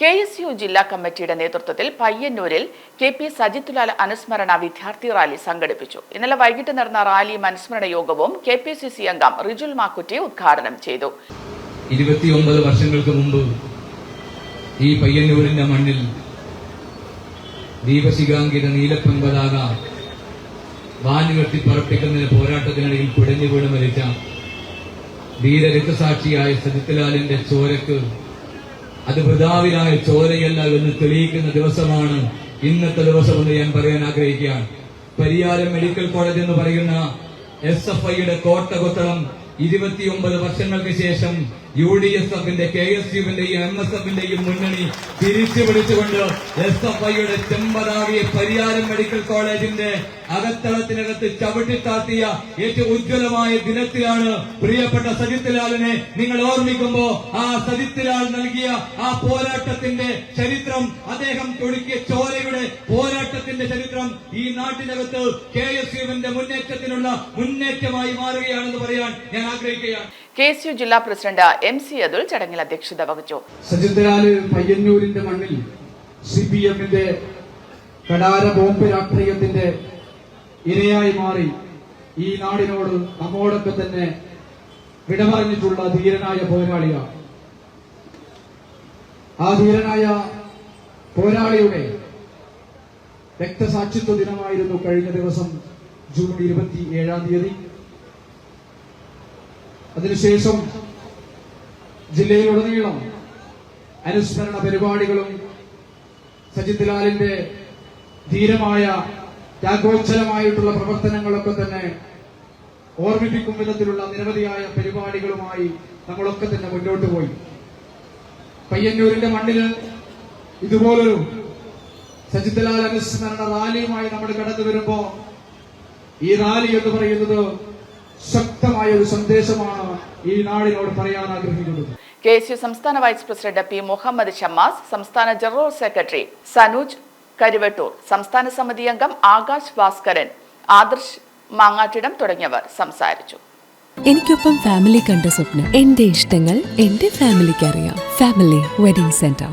K S U ജില്ലാ കമ്മിറ്റിയുടെ നേതൃത്വത്തിൽ പയ്യന്നൂരിൽ കെ പി സജിത്തുലാൽ അനുസ്മരണ വിദ്യാർത്ഥി റാലി സംഘടിപ്പിച്ചു. ഇന്നലെ വൈകിട്ട് നടന്ന റാലിയും അനുസ്മരണ യോഗവും കെ പി സി സി അംഗം റിജുൽ മാക്കുറ്റി ഉദ്ഘാടനം ചെയ്തു. ഇരുപത്തിയൊമ്പത് വർഷങ്ങൾക്ക് മുമ്പ് ഈ പയ്യന്നൂരിന്റെ മണ്ണിൽ ദീപശിഖാങ്കിത നീലപ്പൻ പതാക വാനുകെട്ടി പറപ്പിക്കുന്നതിന് പോരാട്ടത്തിനിടയിൽ കുടഞ്ഞു വീണ് മരിച്ച ധീര സജിത്ലാലിന്റെ ചോരക്ക് അത് പിതാവിനായ ചോരയല്ല എന്ന് തെളിയിക്കുന്ന ദിവസമാണ് ഇന്നത്തെ ദിവസം ദിവസമെന്ന് ഞാൻ പറയാൻ ആഗ്രഹിക്കുകയാണ്. പരിയാരം മെഡിക്കൽ കോളേജ് എന്ന് പറയുന്ന എസ് എഫ് ഐയുടെ കോട്ട കൊത്തളം ഇരുപത്തിയൊമ്പത് വർഷങ്ങൾക്ക് ശേഷം യു ഡി എസ് എഫിന്റെ കെ എസ് യുവിന്റെയും എം എസ് എഫിന്റെയും മുന്നണി തിരിച്ചു പിടിച്ചുകൊണ്ട് എസ് എഫ് ഐയുടെ ചെമ്പതാവിയെ പരിയാരം മെഡിക്കൽ കോളേജിന്റെ അകത്തളത്തിനകത്ത് ചവിട്ടിത്താത്തിയ ഏറ്റവും ഉജ്ജ്വലമായ ദിനത്തിലാണ് പ്രിയപ്പെട്ട സജിത് ലാലിനെ നിങ്ങൾ ഓർമ്മിക്കുമ്പോ ആ സജിത് ലാൽ നൽകിയ ആ പോരാട്ടത്തിന്റെ ചരിത്രം അദ്ദേഹം തൊടുക്കിയ ചോരയുടെ പോരാട്ടത്തിന്റെ ചരിത്രം ഈ നാട്ടിനകത്ത് കെ എസ് യുവിന്റെ മുന്നേറ്റത്തിനുള്ള മുന്നേറ്റമായി മാറുകയാണെന്ന് പറയാൻ ഞാൻ കെ എസ് യു ജില്ലാ പ്രസിഡന്റ് എം സി അതുൽ ചടങ്ങിൽ അധ്യക്ഷത വഹിച്ചു. സജിത്ലാൽ പയ്യന്നൂരിന്റെ മണ്ണിൽ സി പി എമ്മിന്റെ കടാര ബോംബ് രാഷ്ട്രീയത്തിന്റെ ഇരയായി മാറി ഈ നാടിനോട് നമ്മോടൊക്കെ തന്നെ വിടപറഞ്ഞിട്ടുള്ള ധീരനായ പോരാളിയാണ് ആ ധീരനായ പോരാളിയുടെ രക്തസാക്ഷിത്വ ദിനമായിരുന്നു കഴിഞ്ഞ ദിവസം ജൂൺ ഇരുപത്തി ഏഴാം തീയതി. അതിനുശേഷം ജില്ലയിലുടനീളം അനുസ്മരണ പരിപാടികളും സജിത് ലാലിന്റെ ധീരമായ ത്യാഗോജ്ജലമായിട്ടുള്ള പ്രവർത്തനങ്ങളൊക്കെ തന്നെ ഓർമ്മിപ്പിക്കും വിധത്തിലുള്ള നിരവധിയായ പരിപാടികളുമായി നമ്മളൊക്കെ തന്നെ മുന്നോട്ട് പോയി. പയ്യന്നൂരിന്റെ മണ്ണിൽ ഇതുപോലൊരു സജിത് ലാൽ അനുസ്മരണ റാലിയുമായി നമ്മൾ കടന്നു വരുമ്പോ ഈ റാലി എന്ന് പറയുന്നത് ശക്തമായ ഒരു സന്ദേശമാണ് ഈ നാടിനോട് പറയാൻ ആഗ്രഹിക്കുന്നത്. കെ എസ് യു സംസ്ഥാന vice president P Muhammad Shammas സംസ്ഥാന ജനറൽ സെക്രട്ടറി സനൂജ് കരുവട്ടൂർ സംസ്ഥാന സമിതി അംഗം ആകാശ് ഭാസ്കരൻ ആദർശ് മാങ്ങാട്ടിടം തുടങ്ങിയവർ സംസാരിച്ചു. എനിക്കൊപ്പം ഫാമിലി കണ്ട സ്വപ്നം എന്റെ ഇഷ്ടങ്ങൾ എന്റെ ഫാമിലിക്ക് അറിയാം. Family wedding centre